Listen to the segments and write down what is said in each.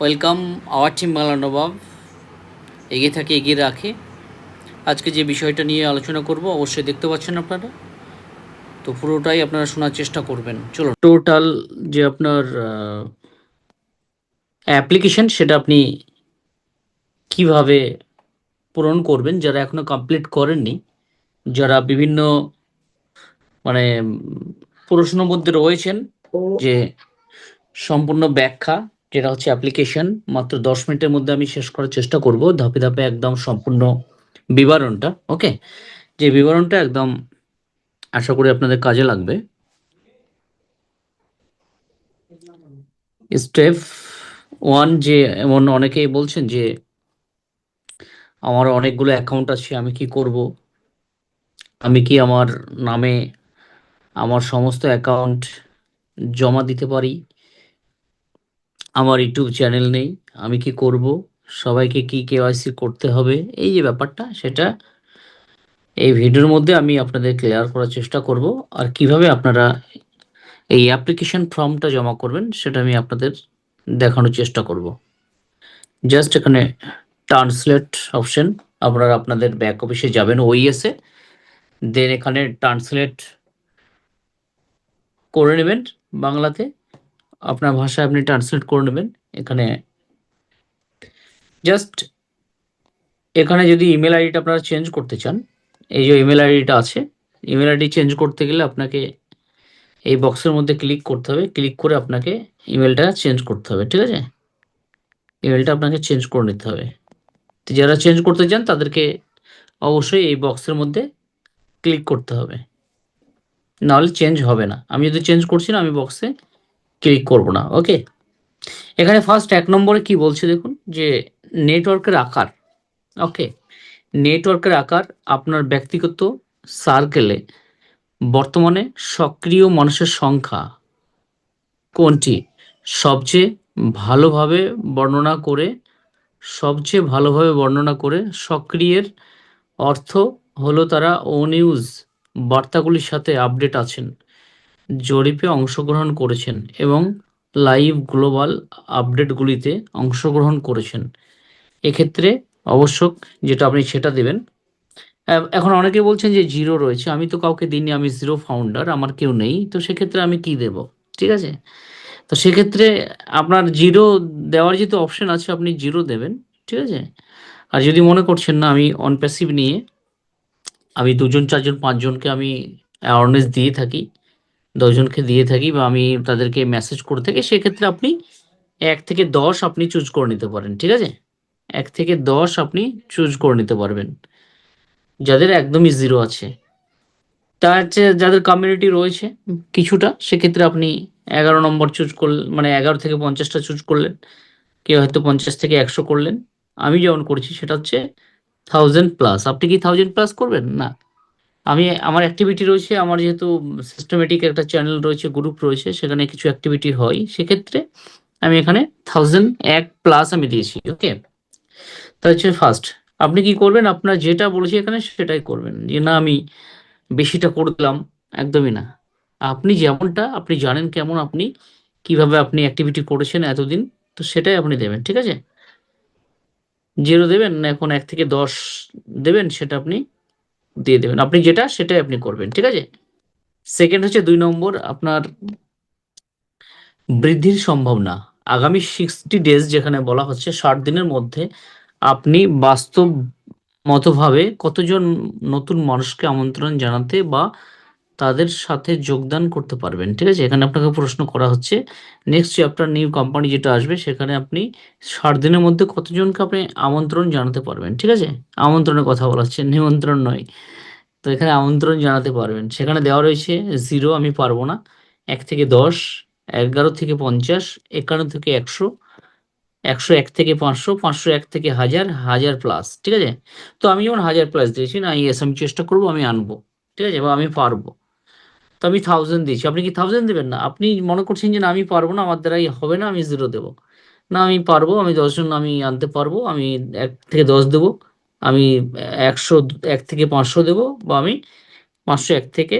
Welcome our team Bangla Nawab. এগিয়ে থাকে এগিয়ে রাখে। আজকে যে বিষয়টা নিয়ে আলোচনা করব অবশ্যই দেখতে পাচ্ছেন আপনারা। তো পুরোটাই আপনারা শোনার চেষ্টা করবেন। চলো টোটাল যে আপনার অ্যাপ্লিকেশন সেটা আপনি কীভাবে পূরণ করবেন যারা এখনও কমপ্লিট করেননি যারা বিভিন্ন মানে উম, প্রশ্নের মধ্যে রয়েছেন যে সম্পূর্ণ ব্যাখ্যা যেটা হচ্ছে অ্যাপ্লিকেশন মাত্র দশ মিনিটের মধ্যে আমি শেষ করার চেষ্টা করব। ধাপে ধাপে একদম সম্পূর্ণ বিবরণটা, ওকে? যে বিবরণটা একদম আশা করি আপনাদের কাজে লাগবে। স্টেপ ওয়ান যে, এমন অনেকেই বলছেন যে, আমার অনেকগুলো অ্যাকাউন্ট আছে, আমি কি করব? আমি কি আমার নামে আমার সমস্ত অ্যাকাউন্ট জমা দিতে পারি? আমার ইউটিউব চ্যানেল নেই, আমি কি করব? সবাইকে কি কেওয়াইসি করতে হবে? এই যে ব্যাপারটা, সেটা এই ভিডিওর মধ্যে আমি আপনাদের ক্লিয়ার করার চেষ্টা করব। আর কীভাবে আপনারা এই অ্যাপ্লিকেশন ফর্মটা জমা করবেন, সেটা আমি আপনাদের দেখানোর চেষ্টা করব। জাস্ট এখানে ট্রান্সলেট অপশন আপনারা আপনাদের ব্যাক অফিসে যাবেন ওইএসে দেন এখানে ট্রান্সলেট করে নেবেন বাংলাতে। আপনার ভাষায় আপনি ট্রান্সলেট করে নেবেন। এখানে জাস্ট এখানে যদি ইমেল আইডিটা আপনারা চেঞ্জ করতে চান, এই যে ইমেল আইডিটা আছে ইমেল আইডি চেঞ্জ করতে গেলে আপনাকে এই বক্সের মধ্যে ক্লিক করতে হবে। ক্লিক করে আপনাকে ইমেলটা চেঞ্জ করতে হবে, ঠিক আছে? ইমেলটা আপনাকে চেঞ্জ করে নিতে হবে। তো যারা চেঞ্জ করতে চান, তাদেরকে অবশ্যই এই বক্সের মধ্যে ক্লিক করতে হবে। নাহলে চেঞ্জ হবে না। আমি যদি চেঞ্জ করছি না, আমি বক্সে ক্লিক করব না ওকে এখানে ফার্স্ট এক নম্বরে কি বলছে দেখুন, যে নেটওয়ার্কের আকার ওকে নেটওয়ার্কের আকার আপনার ব্যক্তিগত সার্কেলে বর্তমানে সক্রিয় মানুষের সংখ্যা কোনটি? সবচেয়ে ভালোভাবে বর্ণনা করে, সবচেয়ে ভালোভাবে বর্ণনা করে সক্রিয়ের অর্থ হলো তারা ও নিউজ বার্তাগুলির সাথে আপডেট আছেন। জরিপে অংশগ্রহণ করেছেন এবং লাইভ গ্লোবাল আপডেটগুলিতে অংশগ্রহণ করেছেন। এক্ষেত্রে অবশ্যক যেটা আপনি সেটা দেবেন। এখন অনেকে বলছেন যে জিরো রয়েছে। আমি তো কাউকে দিইনি, আমি জিরো ফাউন্ডার, আমার কেউ নেই। তো সেক্ষেত্রে আমি কি দেব? ঠিক আছে? তো সেক্ষেত্রে আপনার জিরো দেওয়ার যেহেতু অপশন আছে, আপনি জিরো দেবেন। ঠিক আছে? আর যদি মনে করছেন না, আমি অন প্যাসিভ নিয়ে আমি দুজন, চারজন, পাঁচজনকে আমি অ্যাওয়ারনেস দিয়ে থাকি। দশজনকে দিয়ে থাকি বা আমি তাদেরকে মেসেজ করে থাকি, সেক্ষেত্রে আপনি এক থেকে দশ আপনি চুজ করে নিতে পারেন, ঠিক আছে? এক থেকে দশ আপনি চুজ করে নিতে পারবেন। যাদের একদমই জিরো আছে। তার হচ্ছে যাদের কমিউনিটি রয়েছে কিছুটা, সেক্ষেত্রে আপনি এগারো নম্বর চুজ করলেন মানে এগারো থেকে পঞ্চাশটা চুজ করলেন। কেউ হয়তো পঞ্চাশ থেকে একশো করলেন। আমি যেমন করছি, সেটা হচ্ছে থাউজেন্ড প্লাস আপনি কি থাউজেন্ড প্লাস করবেন? না। আমি, আমার অ্যাক্টিভিটি রয়েছে, আমার যেহেতু সিস্টেমেটিক একটা চ্যানেল রয়েছে গ্রুপ রয়েছে, সেখানে কিছু অ্যাক্টিভিটি হয়, সেক্ষেত্রে আমি এখানে থাউজেন্ড এক প্লাস আমি দিয়েছি ওকে তা হচ্ছে ফার্স্ট আপনি কি করবেন? আপনার যেটা বলেছি এখানে সেটাই করবেন। যে না, আমি বেশিটা করে দিলাম একদমই না। আপনি যেমনটা, আপনি জানেন কেমন আপনি, কীভাবে আপনি অ্যাক্টিভিটি করেছেন এতদিন, তো সেটাই আপনি দেবেন, ঠিক আছে? জিরো দেবেন না এখন এক থেকে দশ দেবেন, সেটা আপনি দিয়ে দেবেন। আপনি যেটা, সেটাই আপনি করবেন, ঠিক আছে? সেকেন্ড হচ্ছে দুই নম্বর, আপনার বৃদ্ধির সম্ভাবনা। আগামী সিক্সটি ডেজ যেখানে বলা হচ্ছে, ষাট দিনের মধ্যে আপনি বাস্তব মতভাবে কতজন নতুন মানুষকে আমন্ত্রণ জানাতে বা তাদের সাথে যোগদান করতে পারবেন, ঠিক আছে? এখানে আপনাকে প্রশ্ন করা হচ্ছে নেক্সট চ্যাপ্টার নিউ কোম্পানি যেটা আসবে, সেখানে আপনি ষাট দিনের মধ্যে কতজনকে আপনি আমন্ত্রণ জানাতে পারবেন, ঠিক আছে? আমন্ত্রণের কথা বলা হচ্ছে, নিমন্ত্রণ নয়। তো এখানে আমন্ত্রণ জানাতে পারবেন, সেখানে দেওয়া রয়েছে জিরো আমি পারব না, এক থেকে দশ, এগারো থেকে পঞ্চাশ, একান্ন থেকে একশো একশো এক থেকে পাঁচশো পাঁচশো এক থেকে হাজার হাজার প্লাস ঠিক আছে? তো আমি যেমন হাজার প্লাস দিয়েছি, না ইয়েস আমি চেষ্টা করব, আমি আনব, ঠিক আছে? বা আমি পারব। তো আমি থাউজেন্ড দিয়েছি। আপনি কি থাউজেন্ড দেবেন না? আপনি মনে করছেন যে না, আমি পারব না, আমার দ্বারাই হবে না, আমি জিরো দেবো। না, আমি পারব, আমি দশজন আমি আনতে পারব, আমি এক থেকে দশ দেবো, আমি একশো, এক থেকে পাঁচশো দেবো, বা আমি পাঁচশো, এক থেকে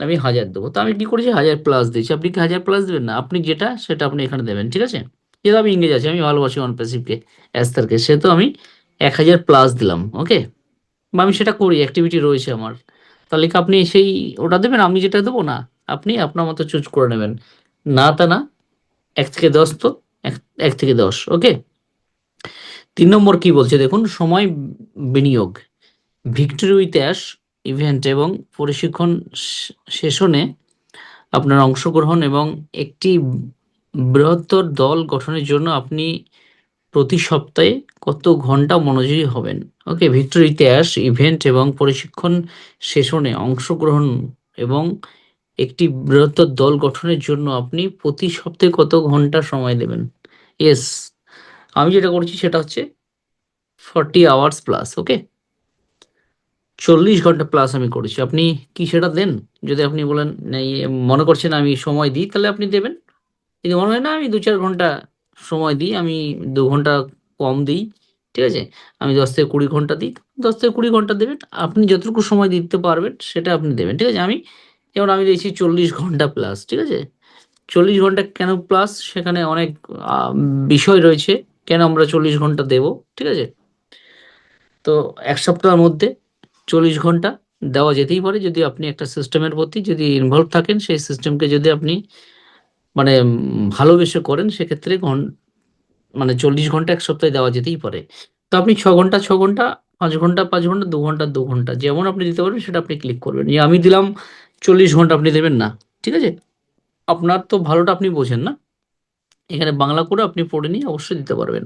আমি হাজার দেবো। তো আমি কি করেছি? হাজার প্লাস দিয়েছি। আপনি কি হাজার প্লাস দেবেন না? আপনি যেটা, সেটা আপনি এখানে দেবেন, ঠিক আছে? যেহেতু আমি ইংরেজ আছি, আমি ভালোবাসি অন প্যাসিভকে অ্যাস্তারকে সেহেতু আমি এক হাজার প্লাস দিলাম ওকে বা আমি সেটা করি অ্যাক্টিভিটি রয়েছে আমার। তাহলে কি আপনি সেই ওটা দেবেন? আমি যেটা দেবো না। আপনি আপনার মতো চুজ করে নেবেন। না তা না, এক থেকে দশ তো, এক- থেকে দশ ওকে তিন নম্বর কি বলছে? দেখুন, সময় বিনিয়োগ। ভিক্টরি উইথ অ্যাশ ইভেন্ট এবং প্রশিক্ষণ সেশনে আপনার অংশগ্রহণ এবং একটি বৃহত্তর দল গঠনের জন্য আপনি প্রতি সপ্তাহে কত ঘণ্টা মনোযোগী হবেন? ওকে ভিক্টরি ইতিহাস ইভেন্ট এবং প্রশিক্ষণ সেশনে অংশগ্রহণ এবং একটি বৃহত্তর দল গঠনের জন্য আপনি প্রতি সপ্তাহে কত ঘণ্টা সময় দেবেন? ইয়েস আমি যেটা করছি সেটা হচ্ছে ফর্টি আওয়ার্স প্লাস ওকে? চল্লিশ ঘণ্টা প্লাস আমি করেছি। আপনি কি সেটা দেন? যদি আপনি বলেন ইয়ে, মনে করছেন আমি সময় দিই তাহলে আপনি দেবেন। যদি মনে হয় না আমি দু চার ঘণ্টা সময় দিই, আমি দু ঘণ্টা কম দিই, ঠিক আছে? আমি দশ থেকে কুড়ি ঘণ্টা দিই, দশ থেকে কুড়ি ঘণ্টা দেবেন। আপনি যতটুকু সময় দিতে পারবেন, সেটা আপনি দেবেন, ঠিক আছে? আমি যেমন আমি দিয়েছি চল্লিশ ঘণ্টা প্লাস ঠিক আছে? চল্লিশ ঘণ্টা কেন প্লাস সেখানে অনেক বিষয় রয়েছে, কেন আমরা চল্লিশ ঘণ্টা দেব, ঠিক আছে? তো এক সপ্তাহের মধ্যে চল্লিশ ঘণ্টা দেওয়া যেতেই পারে, যদি আপনি একটা সিস্টেমের প্রতি যদি ইনভলভ থাকেন, সেই সিস্টেমকে যদি আপনি মানে ভালোবেসে করেন, সেক্ষেত্রে ঘন- মানে চল্লিশ ঘণ্টা এক সপ্তাহে দেওয়া যেতেই পারে। তো আপনি ছ ঘণ্টা ছ ঘণ্টা, পাঁচ ঘণ্টা পাঁচ ঘণ্টা, দু ঘণ্টা দু ঘণ্টা, যেমন আপনি দিতে পারবেন সেটা আপনি ক্লিক করবেন। আমি দিলাম চল্লিশ ঘণ্টা, আপনি দেবেন না, ঠিক আছে? আপনার তো ভালোটা আপনি বোঝেন না। এখানে বাংলা করে আপনি পড়ে নিয়ে অবশ্যই দিতে পারবেন।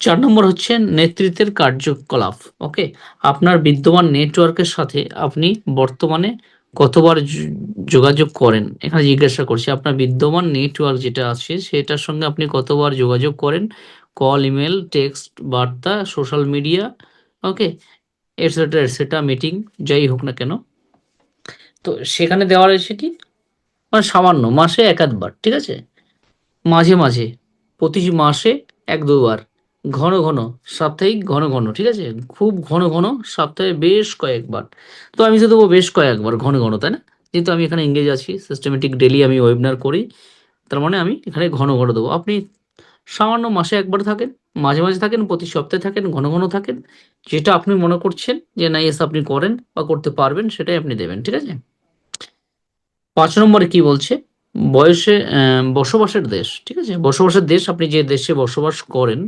চার নম্বর হচ্ছে নেতৃত্বের কার্যকলাপ ওকে আপনার বিদ্যমান নেটওয়ার্কের সাথে আপনি বর্তমানে কতবার যোগাযোগ করেন? এখানে জিজ্ঞাসা করছি, আপনার বিদ্যমান নেটওয়ার্ক যেটা আছে, সেটার সঙ্গে আপনি কতবার যোগাযোগ করেন? কল, ইমেল, টেক্সট, বার্তা, social media, okay etcetera etcetera meeting, যাই হোক না কেন। তো সেখানে দেওয়া রয়েছে কি? মানে সামান্য, মাসে এক আধবার, ঠিক আছে? মাঝে মাঝে, প্রতি মাসে এক দুবার। ঘন ঘন, সাপ্তাহিক ঘন ঘন, ঠিক আছে? খুব ঘন ঘন, সপ্তাহে বেশ কয়েকবার। তো আমি তো দেবো বেশ কয়েকবার ঘন ঘন, তাই না? যেহেতু আমি এখানে এঙ্গেজ আছি সিস্টেমেটিক ডেলি আমি ওয়েবিনার করি, তার মানে আমি এখানে ঘন ঘন দেবো। আপনি সামান্য মাসে একবার থাকেন, মাঝে মাঝে থাকেন, প্রতি সপ্তাহে থাকেন, ঘন ঘন থাকেন, যেটা আপনি মনে করছেন যে না এস আপনি করেন বা করতে পারবেন, সেটাই আপনি দেবেন, ঠিক আছে? পাঁচ নম্বরে কি বলছে? বয়সে বসবাসের দেশ, ঠিক আছে? বসবাসের দেশ, আপনি যে দেশে বসবাস করেন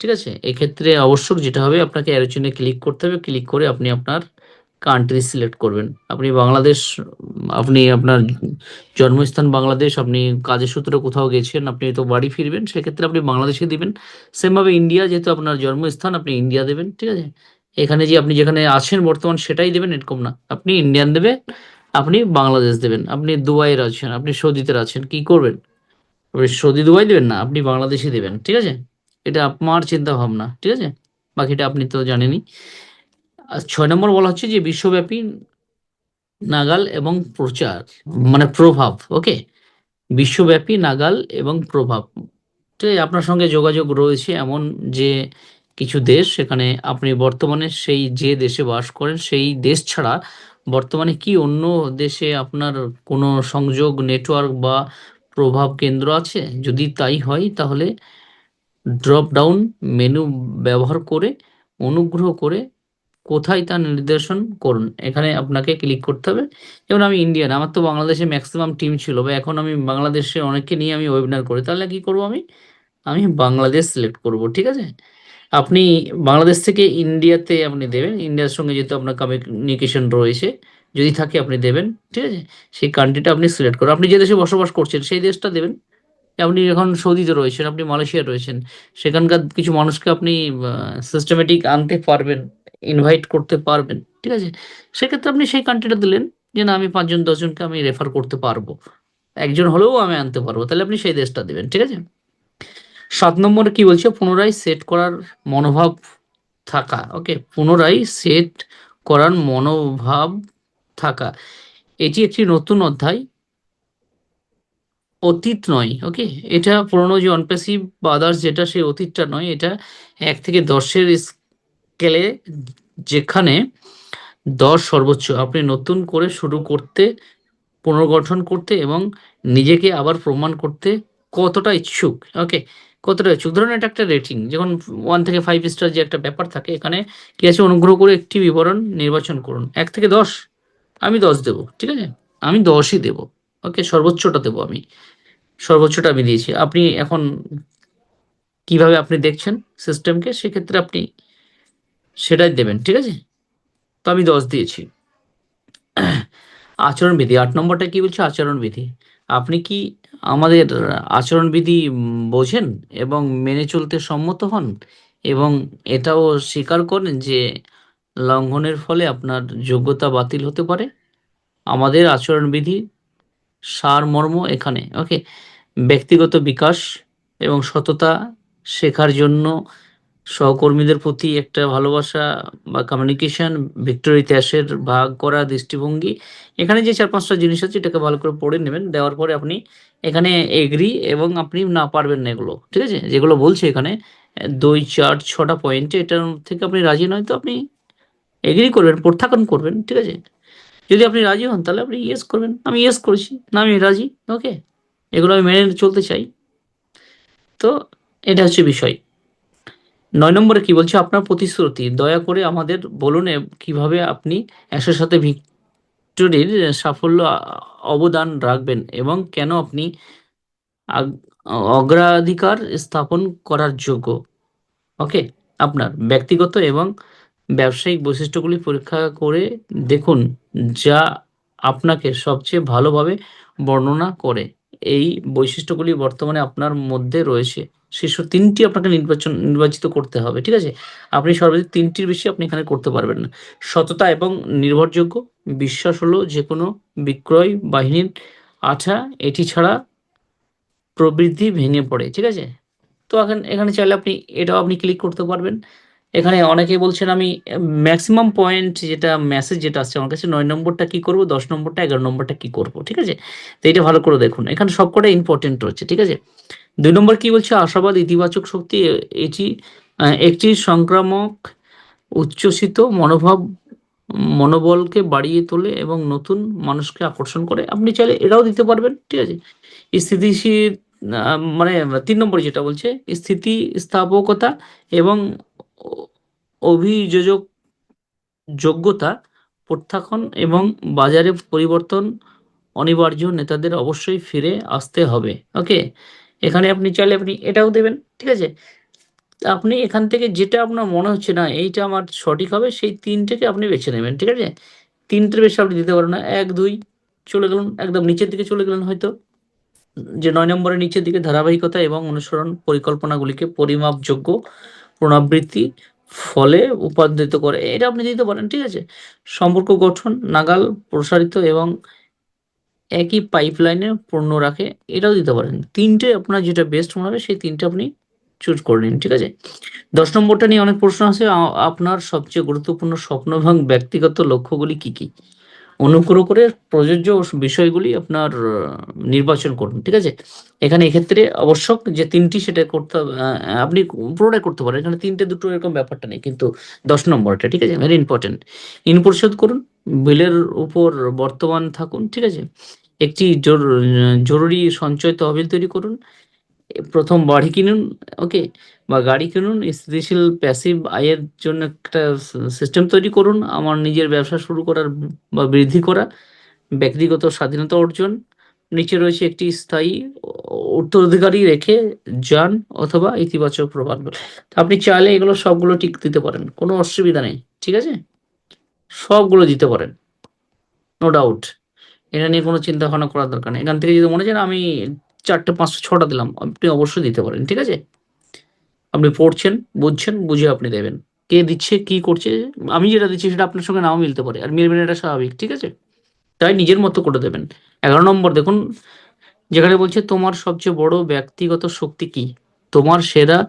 ঠিক আছে? এক্ষেত্রে আবশ্যক যেটা হবে, আপনাকে চিহ্নে ক্লিক করতে হবে। ক্লিক করে আপনি আপনার কান্ট্রি সিলেক্ট করবেন। আপনি বাংলাদেশ, আপনি আপনার জন্মস্থান বাংলাদেশ, আপনি কাজের সূত্রে কোথাও গেছেন, আপনি তো বাড়ি ফিরবেন, সেক্ষেত্রে আপনি বাংলাদেশে দিবেন। সেমভাবে ইন্ডিয়া যেহেতু আপনার জন্মস্থান, আপনি ইন্ডিয়া দেবেন, ঠিক আছে? এখানে যে আপনি যেখানে আছেন বর্তমান, সেটাই দেবেন, এরকম না। আপনি ইন্ডিয়ান দেবে আপনি বাংলাদেশ দেবেন। আপনি দুবাইয়ের আছেন, আপনি সৌদিতে আছেন, কি করবেন? সৌদি দুবাই দেবেন না, আপনি বাংলাদেশে দেবেন, ঠিক আছে? এটা আপনার চিন্তা ভাবনা ঠিক আছে? বাকিটা আপনি তো জানেনই। ছয় নম্বর বলা হচ্ছে যে বিশ্বব্যাপী নাগাল এবং প্রচার মানে প্রভাব, ওকে? বিশ্বব্যাপী নাগাল এবং প্রভাব। ঠিক আছে, আপনার সঙ্গে যোগাযোগ রয়েছে এমন যে কিছু দেশ, সেখানে আপনি বর্তমানে সেই যে দেশে বাস করেন, সেই দেশ ছাড়া বর্তমানে কি অন্য দেশে আপনার কোনো সংযোগ, নেটওয়ার্ক বা প্রভাব কেন্দ্র আছে? যদি তাই হয়, তাহলে ড্রপ ডাউন মেনু ব্যবহার করে, অনুগ্রহ করে কোথায় তা নির্দেশন করুন। এখানে আপনাকে ক্লিক করতে হবে। যেমন আমি ইন্ডিয়ান আমার তো বাংলাদেশে ম্যাক্সিমাম টিম ছিল বা এখন আমি বাংলাদেশে অনেককে নিয়ে আমি ওয়েবিনার করি, তাহলে কি করব আমি? আমি বাংলাদেশ সিলেক্ট করব, ঠিক আছে? আপনি বাংলাদেশ থেকে ইন্ডিয়াতে আপনি দেবেন ইন্ডিয়ার সঙ্গে যেহেতু আপনার কমিউনিকেশন রয়েছে, যদি থাকে আপনি দেবেন, ঠিক আছে? সেই কান্ট্রিটা আপনি সিলেক্ট করুন। আপনি যে দেশে বসবাস করছেন, সেই দেশটা দেবেন। আপনি এখন সৌদিতে রয়েছেন, আপনি মালয়েশিয়া রয়েছেন, সেখানকার কিছু মানুষকে আপনি সিস্টেমেটিক আনতে পারবেন ইনভাইট করতে পারবেন, ঠিক আছে? সেক্ষেত্রে আপনি সেই কান্ট্রিটা দিলেন যে, না, আমি পাঁচজন, দশজনকে আমি রেফার করতে পারব। একজন হলেও আমি আনতে পারব। তাহলে আপনি সেই দেশটা দেবেন, ঠিক আছে? সাত নম্বরে কি বলছে? পুনরায় সেট করার মনোভাব থাকা। ওকে, পুনরায় সেট করার মনোভাব থাকা। এটি একটি নতুন অধ্যায়। অতীত নয় ওকে এটা পুরনো যে অনপ্যাসিভ বা আদার্স যেটা সেই অতীতটা নয়, এটা এক থেকে দশের স্কেলে যেখানে দশ সর্বোচ্চ। আপনি নতুন করে শুরু করতে, পুনর্গঠন করতে এবং নিজেকে আবার প্রমাণ করতে কতটা ইচ্ছুক ওকে কতটা ইচ্ছুক? ধরুন এটা একটা রেটিং যখন ওয়ান থেকে ফাইভ স্টার যে একটা ব্যাপার থাকে, এখানে কি আছে? অনুগ্রহ করে একটি বিবরণ নির্বাচন করুন। এক থেকে দশ, আমি দশ দেবো, ঠিক আছে? আমি দশই দেবো ওকে সর্বোচ্চটা দেবো আমি। সর্বোচ্চটা আমি দিয়েছি। আপনি এখন কীভাবে আপনি দেখছেন সিস্টেমকে সেক্ষেত্রে আপনি সেটাই দেবেন, ঠিক আছে? তো আমি দশ দিয়েছি। আচরণবিধি আট নম্বরটা কি বলছে? আচরণবিধি আপনি কি আমাদের আচরণবিধি বোঝেন এবং মেনে চলতে সম্মত হন এবং এটাও স্বীকার করেন যে লঙ্ঘনের ফলে আপনার যোগ্যতা বাতিল হতে পারে? আমাদের আচরণবিধি সারমর্ম এখানে। ওকে ব্যক্তিগত বিকাশ এবং সততা শেখার জন্য সহকর্মীদের প্রতি একটা ভালোবাসা বা কমিউনিকেশন ভিক্টোর ইতিহাসের ভাগ করা দৃষ্টিভঙ্গি। এখানে যে চার পাঁচটা জিনিস আছে, এটাকে ভালো করে পড়ে নেবেন। দেওয়ার পরে আপনি এখানে এগ্রি এবং আপনি না পারবেন না এগুলো, ঠিক আছে? যেগুলো বলছে এখানে, দুই, চার, ছটা পয়েন্টে এটার থেকে আপনি রাজি নয়, তো আপনি এগ্রি করবেন, প্রত্যাখ্যান করবেন, ঠিক আছে? যদি আপনি রাজি হন, তাহলে আপনি ইয়েস করবেন। আমি ইয়েস করেছি, না আমি রাজি ওকে এগুলো আমি মেনে চলতে চাই। তো এটা হচ্ছে বিষয়। নয় নম্বরে কি বলছে? আপনার প্রতিশ্রুতি, দয়া করে আমাদের বলুন কীভাবে আপনি একশোর সাথে ভিক্টোরির সাফল্য অবদান রাখবেন এবং কেন আপনি অগ্রাধিকার স্থাপন করার যোগ্য? ওকে আপনার ব্যক্তিগত এবং ব্যবসায়িক বৈশিষ্ট্যগুলি পরীক্ষা করে দেখুন। যা আপনাকে সবচেয়ে ভালোভাবে বর্ণনা করে। এই বৈশিষ্ট্যগুলি বর্তমানে আপনার মধ্যে রয়েছে। শীর্ষ তিনটি আপনাকে নির্বাচন, নির্বাচিত করতে হবে, ঠিক আছে? আপনি সর্বাধিক তিনটির বেশি আপনি এখানে করতে পারবেন না। সততা এবং নির্ভরযোগ্য, বিশ্বাস হলো যে কোনো বিক্রয় বাহিনীর আঠা, এটি ছাড়া প্রবৃদ্ধি ভেঙে পড়ে, ঠিক আছে? তো এখন এখানে চাইলে আপনি, এটাও আপনি ক্লিক করতে পারবেন। এখানে অনেকে বলছেন আমি ম্যাক্সিমাম পয়েন্ট যেটা মেসেজ যেটা আসছে আমার কাছে, নয় নম্বরটা কি করব, দশ নম্বরটা, এগারো নম্বরটা কি করব, ঠিক আছে? তো এটা ভালো করে দেখুন। এখানে সবকটা ইম্পর্টেন্ট রয়েছে, ঠিক আছে? দুই নম্বর কি বলছে? আশাবাদ, ইতিবাচক শক্তি, এটি একটি সংক্রামক, উচ্ছ্বসিত মনোভাব, মনোবলকে বাড়িয়ে তোলে এবং নতুন মানুষকে আকর্ষণ করে। আপনি চাইলে এটাও দিতে পারবেন, ঠিক আছে? স্থিতিশীল মানে তিন নম্বর যেটা বলছে স্থিতি স্থাপকতা এবং অভিযোজক যোগ্যতা, প্রত্যাখ্যান এবং বাজারে পরিবর্তন অনিবার্য নেতাদের অবশ্যই ফিরে আসতে হবে। ওকে এখানে আপনি চাইলে আপনি এটাও দেবেন, ঠিক আছে? আপনি এখান থেকে যেটা আপনার মনে হচ্ছে না, এইটা আমার সঠিক হবে, সেই তিনটেকে আপনি বেছে নেবেন, ঠিক আছে? তিনটের বেশি আপনি দিতে পারেন না, এক, দুই, চলে গেলেন, একদম নিচের দিকে চলে গেলেন হয়তো। যে নয় নম্বরের নিচের দিকে ধারাবাহিকতা এবং অনুসরণ পরিকল্পনাগুলিকে পরিমাপযোগ্য পুনরাবৃত্তি ফলে উপার্জিত করে। এটা আপনি দিতে পারেন ঠিক আছে? সম্পর্ক গঠন, নাগাল প্রসারিত এবং একই পাইপলাইনে পূর্ণ রাখে, এটাও দিতে পারেন। তিনটে আপনার যেটা বেস্ট মনে হবে, সেই তিনটে আপনি চুজ করে নিন, ঠিক আছে? দশ নম্বরটা নিয়ে অনেক প্রশ্ন আছে। আপনার সবচেয়ে গুরুত্বপূর্ণ স্বপ্ন এবং ব্যক্তিগত লক্ষ্যগুলি কি কি? অনুগ্রহ করে প্রযোজ্য বিষয়গুলি আপনার নির্বাচন করুন, ঠিক আছে? এখানে এক্ষেত্রে আবশ্যক যে তিনটি সেটা করতে আপনি পুরোটাই করতে পারেন, এখানে তিনটে দুটো এরকম ব্যাপারটা নেই, কিন্তু দশ নম্বরটা, ঠিক আছে? ভেরি ইম্পর্টেন্ট ঋণ পরিশোধ করুন, বিলের উপর বর্তমান থাকুন, ঠিক আছে? একটি জরু- জরুরি সঞ্চয় তহবিল তৈরি করুন প্রথম বাড়ি কিনুন ওকে বা গাড়ি কিনুন, স্থিতিশীল প্যাসিভ আয়ের জন্য একটা সিস্টেম তৈরি করুন, আমার নিজের ব্যবসা শুরু করার বা বৃদ্ধি করা, ব্যক্তিগত স্বাধীনতা অর্জন, নিচে রয়েছে একটি স্থায়ী উত্তরাধিকারী রেখে যান অথবা ইতিবাচক প্রভাব আপনি চাইলে এগুলো সবগুলো টিক দিতে পারেন, কোনো অসুবিধা নেই, ঠিক আছে? সবগুলো দিতে পারেন নো ডাউট এটা নিয়ে কোনো চিন্তা ভাবনা করার দরকার নেই। এখান থেকে যদি মনে হয় আমি চারটে, পাঁচটা, ছটা দিলাম। আপনি অবশ্যই দিতে পারেন, ঠিক আছে? আপনি পড়ছেন, বুঝছেন, বুঝে আপনি দেবেন। কে দিচ্ছে, কি করছে, আমি যেটা দিচ্ছি সেটা আপনার সঙ্গে নাও মিলতে পারে। আর মিলবে না এটা স্বাভাবিক, ঠিক আছে? তাই নিজের মতো করে দেবেন। এগারো নম্বর, দেখুন, যেখানে বলছে, তোমার সবচেয়ে বড় ব্যক্তিগত শক্তি কি? তোমার সেরা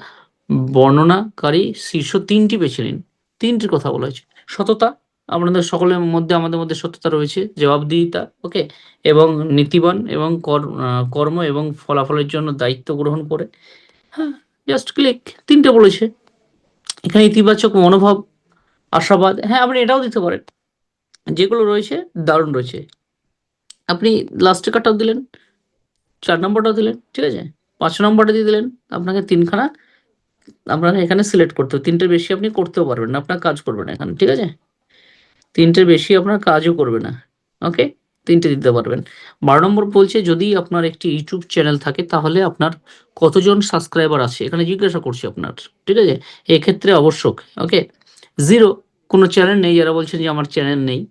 বর্ণনাকারী শীর্ষ তিনটি বেছে নিন। তিনটির কথা বলা হয়েছে। সততা আপনাদের সকলের মধ্যে, আমাদের মধ্যে সত্যতা রয়েছে, জবাবদিহিতা ওকে এবং নীতিবান এবং কর- কর্ম এবং ফলাফলের জন্য দায়িত্ব গ্রহণ করে। হ্যাঁ জাস্ট ক্লিক তিনটে বলেছে। এখানে ইতিবাচক মনোভাব, আশাবাদ হ্যাঁ আপনি এটাও দিতে পারেন। যেগুলো রয়েছে, দারুণ রয়েছে। আপনি লাস্টে কাটাও দিলেন, চার নম্বরটাও দিলেন, ঠিক আছে? পাঁচ নম্বরটা দিয়ে দিলেন, আপনাকে তিনখানা, আপনাকে এখানে সিলেক্ট করতে হবে। তিনটের বেশি আপনি করতেও পারবেন না, আপনার কাজ করবেন এখানে, ঠিক আছে? তিনটের বেশি আপনার কাজও করবে না ওকে তিনটে দিতে পারবেন। বারো নম্বর বলছে, যদি আপনার একটি ইউটিউব চ্যানেল থাকে, তাহলে আপনার কতজন সাবস্ক্রাইবার আছে? এখানে জিজ্ঞাসা করছি আপনার, ঠিক আছে? এক্ষেত্রে অবশ্যক ওকে জিরো কোনো চ্যানেল নেই যারা বলছেন যে আমার চ্যানেল নেই।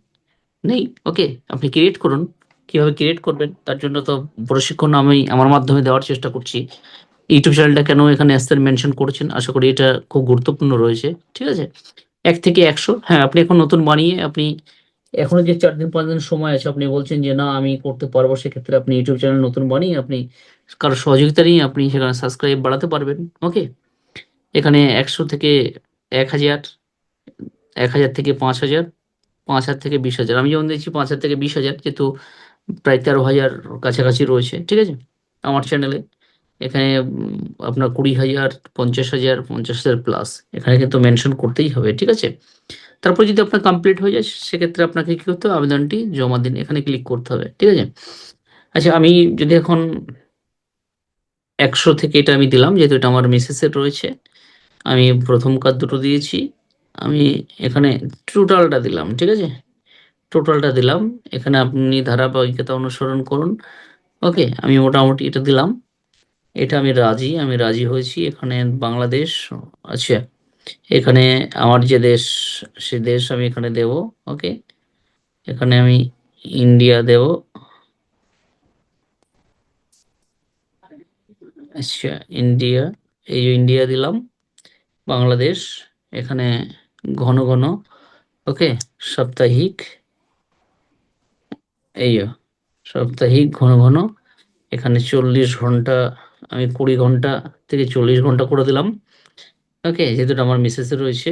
নেই ওকে আপনি ক্রিয়েট করুন। কীভাবে ক্রিয়েট করবেন? তার জন্য তো প্রশিক্ষণ আমি আমার মাধ্যমে দেওয়ার চেষ্টা করছি। ইউটিউব চ্যানেলটা কেন এখানে আসতে মেনশন করেছেন? আশা করি এটা খুব গুরুত্বপূর্ণ রয়েছে, ঠিক আছে? এক থেকে একশো। হ্যাঁ আপনি এখন নতুন বানিয়ে আপনি এখনও যে চার দিন, পাঁচ দিন সময় আছে, আপনি বলছেন যে না, আমি করতে পারব, সেক্ষেত্রে আপনি ইউটিউব চ্যানেল নতুন বানিয়ে আপনি কারও সহযোগিতা নিয়ে আপনি সেখানে সাবস্ক্রাইব বাড়াতে পারবেন ওকে এখানে একশো থেকে এক হাজার এক হাজার থেকে পাঁচ হাজার পাঁচ হাজার থেকে বিশ হাজার। আমি যেমন দেখছি পাঁচ হাজার থেকে বিশ হাজার, যেহেতু প্রায় তেরো হাজার কাছাকাছি রয়েছে, ঠিক আছে? আমার চ্যানেলে এখানে আপনার কুড়ি হাজার, পঞ্চাশ হাজার পঞ্চাশ হাজার প্লাস এখানে কিন্তু মেনশন করতেই হবে, ঠিক আছে? তারপর যদি আপনার কমপ্লিট হয়ে যায়, সেক্ষেত্রে আপনাকে কী করতে হবে? আবেদনটি জমা দিন, এখানে ক্লিক করতে হবে, ঠিক আছে? আচ্ছা আমি যদি এখন একশো থেকে এটা আমি দিলাম, যেহেতু এটা আমার মিসেসের রয়েছে, আমি প্রথম কাজ দুটো দিয়েছি, আমি এখানে টোটালটা দিলাম, ঠিক আছে? টোটালটা দিলাম, এখানে আপনি ধারাবাহিকতা অনুসরণ করুন ওকে আমি মোটামুটি এটা দিলাম এটা আমি রাজি আমি রাজি হয়েছি। এখানে বাংলাদেশ আচ্ছা এখানে আমার যে দেশ, সে দেশ আমি এখানে দেব, ওকে? এখানে আমি ইন্ডিয়া দেব। আচ্ছা ইন্ডিয়া, এই যে ইন্ডিয়া দিলাম, বাংলাদেশ, এখানে ঘন ঘন, ওকে? সাপ্তাহিক, এই সাপ্তাহিক ঘন ঘন, এখানে চল্লিশ ঘণ্টা আমি কুড়ি ঘণ্টা থেকে চল্লিশ ঘণ্টা করে দিলাম। ওকে, যেহেতু আমার মিসেসে রয়েছে,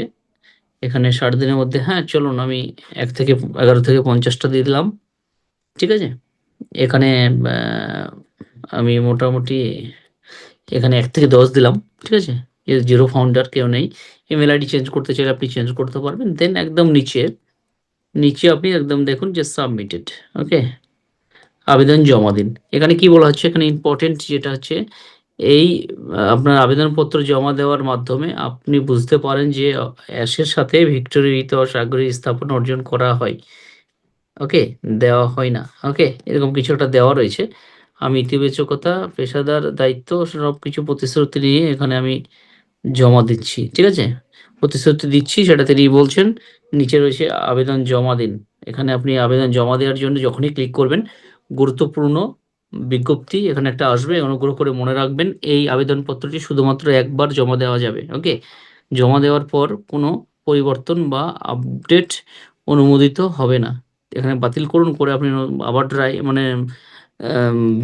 এখানে ষাট দিনের মধ্যে হ্যাঁ চলুন আমি এক থেকে এগারো থেকে পঞ্চাশটা দিয়ে দিলাম। ঠিক আছে? এখানে আমি মোটামুটি এখানে এক থেকে দশ দিলাম। ঠিক আছে? জিরো ফাউন্ডার, কেউ নেই। ইমেল আইডি চেঞ্জ করতে চাইলে আপনি চেঞ্জ করতে পারবেন। দেন একদম নিচে নিচে আপনি একদম দেখুন যে সাবমিটেড। ওকে? আবেদন জমা দিন। এখানে কি বলা হচ্ছে? এখানে ইম্পর্টেন্ট যেটা হচ্ছে, এই আপনার আবেদনপত্র জমা দেওয়ার মাধ্যমে আপনি বুঝতে পারেন যে, অ্যাশের সাথে ভিক্টোরি ইতিহাস আগ্রহী স্থাপন অর্জন করা হয়। ওকে? দেওয়া হয় না। ওকে? এরকম কিছু একটা দেওয়া রয়েছে। আমি ইতিবাচকতা, পেশাদার দায়িত্ব সব কিছু প্রতিশ্রুতি নিয়ে এখানে আমি জমা দিচ্ছি। ঠিক আছে? প্রতিশ্রুতি দিচ্ছি, সেটা তিনি বলছেন, নিচে রয়েছে আবেদন জমা দিন। এখানে আপনি আবেদন জমা দেওয়ার জন্য যখনই ক্লিক করবেন গুরুত্বপূর্ণ বিজ্ঞপ্তি এখানে একটা আসবে, অনুগ্রহ করে মনে রাখবেন, এই আবেদনপত্রটি শুধুমাত্র একবার জমা দেওয়া যাবে ওকে জমা দেওয়ার পর কোনো পরিবর্তন বা আপডেট অনুমোদিত হবে না। এখানে বাতিল করুন, করে আপনি আবার ট্রাই মানে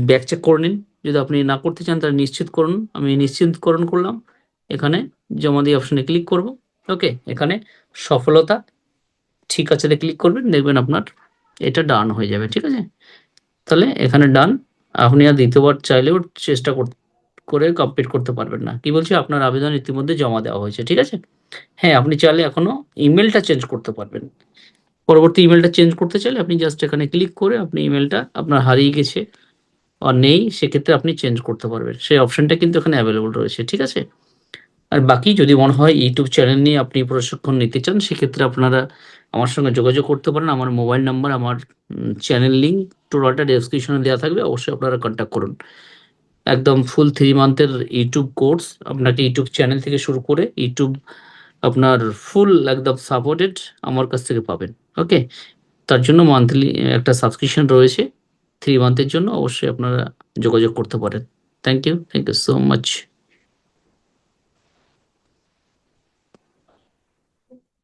ব্যাক চেক করে নিন। যদি আপনি না করতে চান, তাহলে নিশ্চিত করুন। আমি নিশ্চিতকরণ করলাম। এখানে জমা দিয়ে অপশনে ক্লিক করব ওকে এখানে সফলতা ঠিক আছে ক্লিক করবেন, দেখবেন আপনার এটা ডান হয়ে যাবে, ঠিক আছে? তাহলে এখানে ডান আপনি আর দ্বিতীয়বার চাইলেও চেষ্টা কর- কমপ্লিট করতে পারবেন না। কি বলছি? আপনার আবেদন ইতিমধ্যে জমা দেওয়া হয়েছে, ঠিক আছে? হ্যাঁ আপনি চাইলে এখনও ইমেলটা চেঞ্জ করতে পারবেন। পরবর্তী ইমেলটা চেঞ্জ করতে চাইলে আপনি জাস্ট এখানে ক্লিক করে আপনি ইমেলটা আপনার হারিয়ে গেছে, আর নেই, সেক্ষেত্রে আপনি চেঞ্জ করতে পারবেন। সেই অপশনটা কিন্তু এখানে অ্যাভেলেবল রয়েছে, ঠিক আছে? আর বাকি যদি মনে হয় ইউটিউব চ্যানেল নিয়ে আপনি প্রশিক্ষণ নিতে চান, সেক্ষেত্রে আপনারা আমার সঙ্গে যোগাযোগ করতে পারেন। আমার মোবাইল নাম্বার, আমার চ্যানেল লিঙ্ক টোটালটা ডেসক্রিপশনে দেওয়া থাকবে। অবশ্যই আপনারা কন্ট্যাক্ট করুন। একদম ফুল থ্রি মান্থের ইউটিউব কোর্স আপনাকে ইউটিউব চ্যানেল থেকে শুরু করে ইউটিউব আপনার ফুল একদম সাপোর্টেড আমার কাছ থেকে পাবেন। ওকে তার জন্য মান্থলি একটা সাবস্ক্রিপশন রয়েছে। থ্রি মান্থের জন্য অবশ্যই আপনারা যোগাযোগ করতে পারেন। Thank you thank you so much